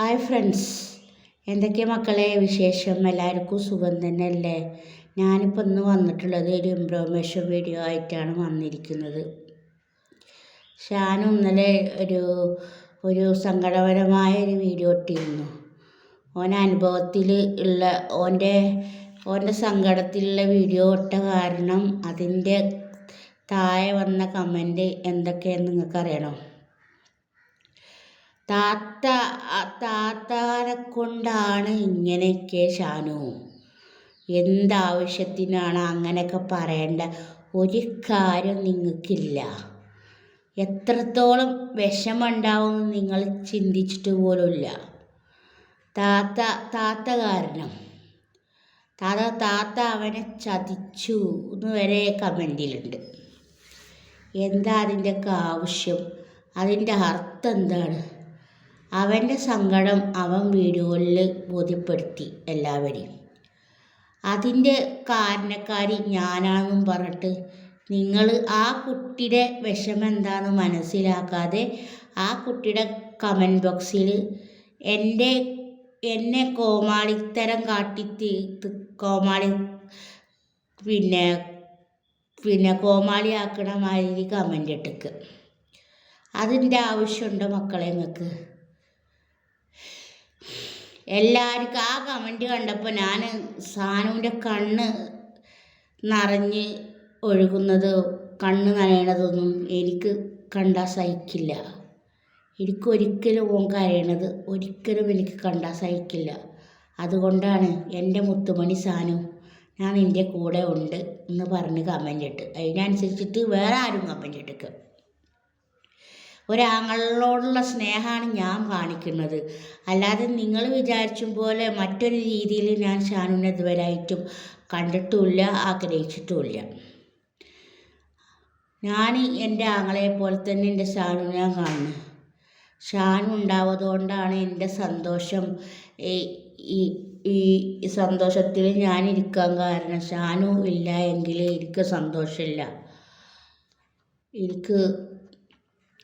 Hi friends എന്തൊക്കെ മക്കളെ? വിശേഷം? എല്ലാവർക്കും സുഖം തന്നെയല്ലേ? ഞാനിപ്പോൾ ഇന്ന് വന്നിട്ടുള്ളത് ഒരു ഇമ്പ്രോമേഷൻ വീഡിയോ ആയിട്ടാണ് വന്നിരിക്കുന്നത്. ഞാൻ ഇന്നലെ ഒരു ഒരു സങ്കടപരമായ ഒരു വീഡിയോ ഇട്ടിരുന്നു. ഓൻ അനുഭവത്തിൽ ഉള്ള ഓന്റെ ഓന്റെ സങ്കടത്തിലുള്ള വീഡിയോ ഇട്ട കാരണം അതിന്റെ താഴെ വന്ന കമന്റ് എന്തൊക്കെയെന്ന് നിങ്ങൾക്കറിയണോ? താത്ത താത്താനെ കൊണ്ടാണ് ഇങ്ങനെയൊക്കെ ഷാനു. എന്താവശ്യത്തിനാണ് അങ്ങനെയൊക്കെ പറയേണ്ട? ഒരു കാര്യം നിങ്ങൾക്കില്ല. എത്രത്തോളം വിഷമുണ്ടാവും നിങ്ങൾ ചിന്തിച്ചിട്ട് പോലുമില്ല. താത്ത താത്ത കാരണം. താത്ത താത്ത അവനെ ചതിച്ചു എന്ന് വരെ കമന്റിലുണ്ട്. എന്താ അതിന്റെയൊക്കെ ആവശ്യം? അതിന്റെ അർത്ഥം എന്താണ്? അവന്റെ സങ്കടം അവൻ വീഡിയോയിൽ ബോധ്യപ്പെടുത്തി എല്ലാവരെയും. അതിന്റെ കാരണക്കാരി ഞാനാണെന്നും പറഞ്ഞിട്ട് നിങ്ങൾ ആ കുട്ടിയുടെ വിഷമം എന്താണെന്ന് മനസ്സിലാക്കാതെ ആ കുട്ടിയുടെ കമന്റ് ബോക്സിൽ എന്റെ എന്നെ കോമാളിത്തരം കാട്ടി കോമാളി പിന്നെ പിന്നെ കോമാളിയാക്കണ മാതിരി കമന്റ് ഇട്ടേക്ക്. അതിന്റെ ആവശ്യമുണ്ടോ മക്കളെ നിങ്ങൾക്ക്? എല്ലാവർക്കും ആ കമന്റ് കണ്ടപ്പോൾ ഞാൻ സാനുവിന്റെ കണ്ണ് നിറഞ്ഞ് ഒഴുകുന്നത് കണ്ണ് നനയണതൊന്നും എനിക്ക് കണ്ടാൽ സഹിക്കില്ല. എനിക്കൊരിക്കലും ഓൻ കരയണത് ഒരിക്കലും എനിക്ക് കണ്ടാൽ സഹിക്കില്ല. അതുകൊണ്ടാണ് എന്റെ മുത്തുമണി സാനു ഞാൻ നിന്റെ കൂടെ ഉണ്ട് എന്ന് പറഞ്ഞ് കമന്റ് ഇട്ട് അതിനനുസരിച്ചിട്ട് വേറെ ആരും കമന്റ് ഇട്ടേക്ക് ഒരാങ്ങളോടുള്ള സ്നേഹമാണ് ഞാൻ കാണിക്കുന്നത്. അല്ലാതെ നിങ്ങൾ വിചാരിച്ചും പോലെ മറ്റൊരു രീതിയിൽ ഞാൻ ഷാനുവിനെ ഇതുവരായിട്ടും കണ്ടിട്ടുമില്ല ആഗ്രഹിച്ചിട്ടുമില്ല. ഞാൻ എന്റെ ആങ്ങളെ പോലെ തന്നെ എന്റെ ഷാനുവിനെ ഞാൻ കാണുന്നത്. ഷാനു ഉണ്ടാവതുകൊണ്ടാണ് എന്റെ സന്തോഷം ഈ ഈ സന്തോഷത്തിൽ ഞാനിരിക്കാൻ കാരണം ഷാനു ഇല്ല എങ്കിൽ എനിക്ക് സന്തോഷമില്ല. എനിക്ക്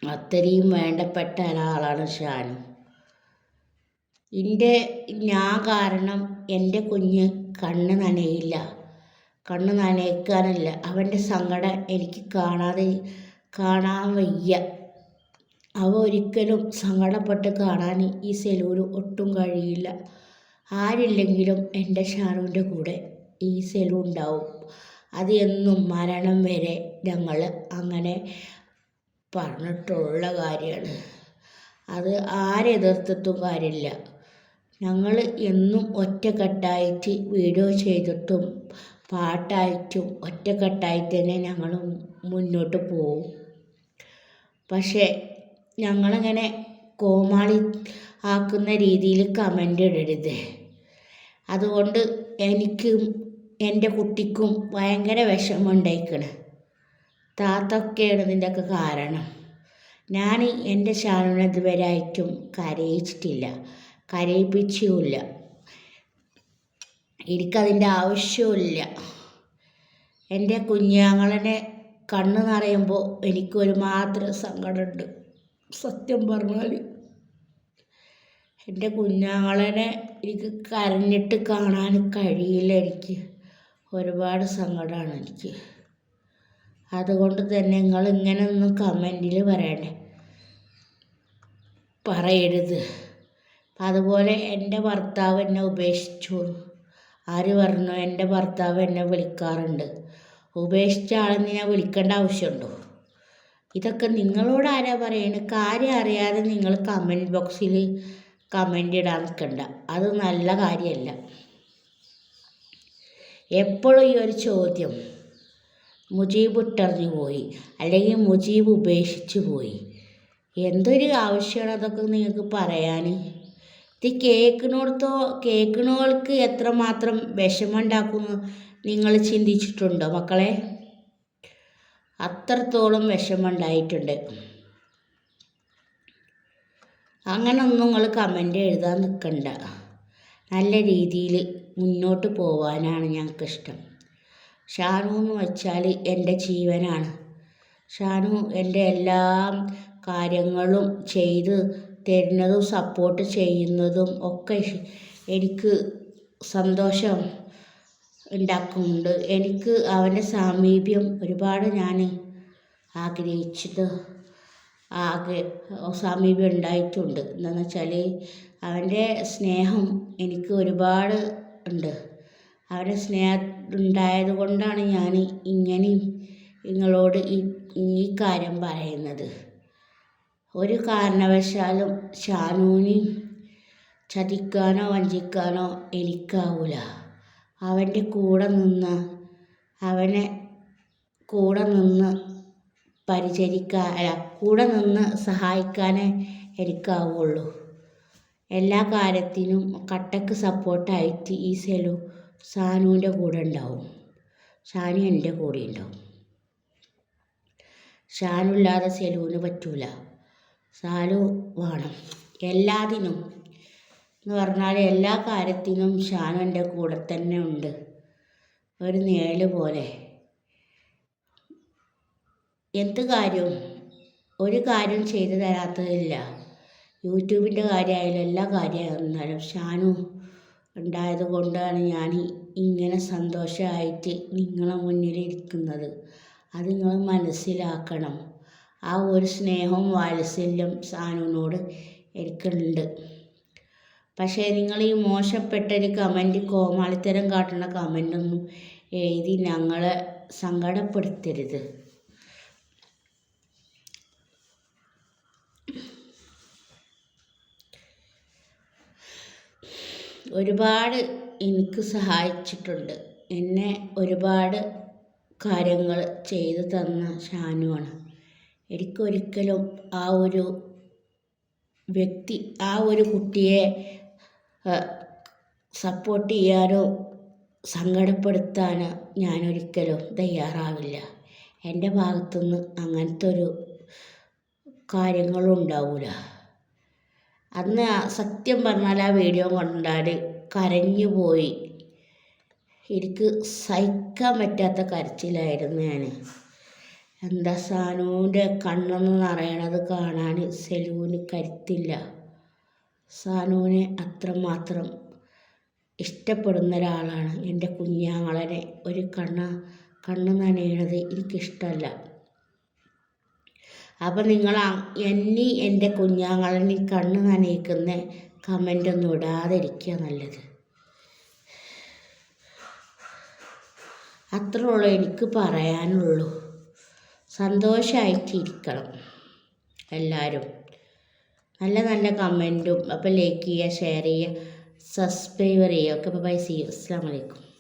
അത്രയും വേണ്ടപ്പെട്ട ഒരാളാണ് ഷാനു. എന്റെ ഞാൻ കാരണം എന്റെ കുഞ്ഞ് കണ്ണ് നനയില്ല. കണ്ണ് നനയിക്കാനില്ല. അവന്റെ സങ്കടം എനിക്ക് കാണാതെ കാണാൻ വയ്യ. അവ ഒരിക്കലും സങ്കടപ്പെട്ട് കാണാൻ ഈ സെലൂന് ഒട്ടും കഴിയില്ല. ആരില്ലെങ്കിലും എന്റെ ഷാനുവിന്റെ കൂടെ ഈ സെലൂ ഉണ്ടാവും. അത് എന്നും മരണം വരെ ഞങ്ങൾ അങ്ങനെ പറഞ്ഞിട്ടുള്ള കാര്യമാണ്. അത് ആരെതിർത്തിട്ടും കാര്യമില്ല. ഞങ്ങൾ എന്നും ഒറ്റക്കെട്ടായിട്ട് വീഡിയോ ചെയ്തിട്ടും പാട്ടായിട്ടും ഒറ്റക്കെട്ടായിട്ട് തന്നെ ഞങ്ങൾ മുന്നോട്ട് പോവും. പക്ഷേ ഞങ്ങളങ്ങനെ കോമാളി ആക്കുന്ന രീതിയിൽ കമന്റ് ഇടരുത്. അതുകൊണ്ട് എനിക്കും എന്റെ കുട്ടിക്കും ഭയങ്കര വിഷമമുണ്ടായിക്കണ് താത്തൊക്കെയാണ് ഇതിന്റെയൊക്കെ കാരണം. ഞാൻ എന്റെ ശാലുവിനെ ഇതുവരെ ആയിട്ടും കരയിച്ചിട്ടില്ല. കരയിപ്പിച്ചുമില്ല. എനിക്കതിന്റെ ആവശ്യമില്ല എന്റെ കുഞ്ഞാങ്ങളെ കണ്ണ് നിറയുമ്പോൾ എനിക്കൊരു മാത്രം സങ്കടമുണ്ട്. സത്യം പറഞ്ഞാൽ എന്റെ കുഞ്ഞാങ്ങളെ എനിക്ക് കരഞ്ഞിട്ട് കാണാൻ കഴിയില്ല എനിക്ക്. ഒരുപാട് സങ്കടമാണ് എനിക്ക്. അതുകൊണ്ട് തന്നെ നിങ്ങൾ ഇങ്ങനെ ഒന്ന് കമന്റിൽ പറയണേ പറയരുത്. അതുപോലെ എന്റെ ഭർത്താവ് എന്നെ ഉപേക്ഷിച്ചു. ആര് പറഞ്ഞു? എന്റെ ഭർത്താവ് എന്നെ വിളിക്കാറുണ്ട്. ഉപേക്ഷിച്ച ആളെന്ന് ഞാൻ വിളിക്കേണ്ട ആവശ്യമുണ്ടോ? ഇതൊക്കെ നിങ്ങളോട് ആരാ പറയുന്നത് കാര്യം അറിയാതെ നിങ്ങൾ കമന്റ് ബോക്സിൽ കമന്റ് ഇടാൻ നിൽക്കണ്ട. അത് നല്ല കാര്യമല്ല. എപ്പോഴും ഈ ഒരു ചോദ്യം. മുജീബ് ഇട്ടറിഞ്ഞു പോയി അല്ലെങ്കിൽ മുജീബ് ഉപേക്ഷിച്ചു പോയി എന്തൊരു ആവശ്യമാണ് അതൊക്കെ നിങ്ങൾക്ക് പറയാൻ ഇത് കേൾക്കണോടത്തോ കേൾക്കണോൾക്ക് എത്രമാത്രം വിഷമമുണ്ടാക്കുമെന്ന് നിങ്ങൾ ചിന്തിച്ചിട്ടുണ്ടോ മക്കളെ? അത്രത്തോളം വിഷമമുണ്ടായിട്ടുണ്ട്. അങ്ങനൊന്നും നിങ്ങൾ കമന്റ് എഴുതാൻ നിൽക്കണ്ട. നല്ല രീതിയിൽ മുന്നോട്ട് പോവാനാണ് ഞങ്ങൾക്കിഷ്ടം. ഷാനു എന്ന് വെച്ചാൽ എന്റെ ജീവനാണ്. ഷാനു എന്റെ എല്ലാ കാര്യങ്ങളും ചെയ്ത് തരുന്നതും സപ്പോർട്ട് ചെയ്യുന്നതും ഒക്കെ എനിക്ക് സന്തോഷം ഉണ്ടാക്കുന്നുണ്ട്. എനിക്ക് അവന്റെ സാമീപ്യം ഒരുപാട് ഞാൻ ആഗ്രഹിച്ചത് ആകെ സാമീപ്യം ഉണ്ടായിട്ടുണ്ട്. എന്താണെന്ന് വെച്ചാൽ അവന്റെ സ്നേഹം എനിക്ക് ഒരുപാട് ഉണ്ട്. അവന്റെ സ്നേഹം ഉണ്ടായത് കൊണ്ടാണ് ഞാൻ ഇങ്ങനെ നിങ്ങളോട് ഈ ഈ കാര്യം പറയുന്നത്. ഒരു കാരണവശാലും ഷാനൂനി ചതിക്കാനോ വഞ്ചിക്കാനോ എനിക്കാവൂല. അവന്റെ കൂടെ നിന്ന് അവനെ കൂടെ നിന്ന് പരിചരിക്കാൻ അല്ല കൂടെ നിന്ന് സഹായിക്കാനേ എനിക്കാവുള്ളൂ. എല്ലാ കാര്യത്തിനും കട്ടക്ക് സപ്പോർട്ടായിട്ട് ഈ സെലു സാനുവിന്റെ കൂടെ ഉണ്ടാവും. ഷാനു എന്റെ കൂടെ ഉണ്ടാവും. ഷാനു ഇല്ലാതെ സെലുവിന് പറ്റൂല. സാലു വേണം. എല്ലാത്തിനും. എന്ന് പറഞ്ഞാൽ എല്ലാ കാര്യത്തിനും ഷാനു എന്റെ കൂടെ തന്നെ ഉണ്ട്. ഒരു നേൽ പോലെ. എന്ത് കാര്യവും ഒരു കാര്യം ചെയ്തു തരാത്തതില്ല. യൂട്യൂബിന്റെ കാര്യമായാലും എല്ലാ കാര്യമായിരുന്നാലും ഷാനു ഉണ്ടായത് കൊണ്ടാണ് ഞാൻ ഇങ്ങനെ സന്തോഷമായിട്ട് നിങ്ങളെ മുന്നിൽ ഇരിക്കുന്നത്. അത് നിങ്ങൾ മനസ്സിലാക്കണം. ആ ഒരു സ്നേഹവും വാത്സല്യം സാനുവിനോട് എനിക്കുണ്ട്. പക്ഷേ നിങ്ങൾ ഈ മോശപ്പെട്ടൊരു കമന്റ് കോമാളിത്തരം കാട്ടുന്ന കമന്റൊന്നും എഴുതി ഞങ്ങളെ സങ്കടപ്പെടുത്തരുത്. ഒരുപാട് എനിക്ക് സഹായിച്ചിട്ടുണ്ട്. എന്നെ ഒരുപാട് കാര്യങ്ങൾ ചെയ്തു തന്ന ഷാനുവാണ്. എനിക്കൊരിക്കലും ആ ഒരു വ്യക്തി ആ ഒരു കുട്ടിയെ സപ്പോർട്ട് ചെയ്യാനോ സങ്കടപ്പെടുത്താനോ ഞാനൊരിക്കലും തയ്യാറാവില്ല. എന്റെ ഭാഗത്തുനിന്ന് അങ്ങനത്തെ ഒരു കാര്യങ്ങളും ഉണ്ടാവില്ല അന്ന് സത്യം പറഞ്ഞാൽ ആ വീഡിയോ കണ്ടാൽ കരഞ്ഞു പോയി. എനിക്ക് സഹിക്കാൻ പറ്റാത്ത കരച്ചിലായിരുന്നു ഞാൻ എന്താ സാനുവിന്റെ കണ്ണെന്ന് നിറയണത് കാണാൻ സെലൂന് കരുത്തില്ല. സാനുവിനെ അത്രമാത്രം ഇഷ്ടപ്പെടുന്ന ഒരാളാണ് എന്റെ കുഞ്ഞാങ്ങളനെ. ഒരു കണ്ണ കണ്ണ് നനയണത് എനിക്കിഷ്ടമല്ല. അപ്പം നിങ്ങൾ എന്നെ എന്റെ കുഞ്ഞാങ്ങളെ കണ്ണ് നനയിക്കുന്ന കമന്റ് ഒന്നും ഇടാതിരിക്കുക നല്ലത്. അത്രേ ഉള്ളൂ എനിക്ക് പറയാനുള്ളൂ. സന്തോഷമായിട്ടിരിക്കണം എല്ലാവരും നല്ല നല്ല കമന്റും അപ്പോൾ ലൈക്ക് ചെയ്യുക ഷെയർ ചെയ്യുക സബ്സ്ക്രൈബ് ചെയ്യുക. ഒക്കെ ബൈ സി അസ്സാം വലൈക്കും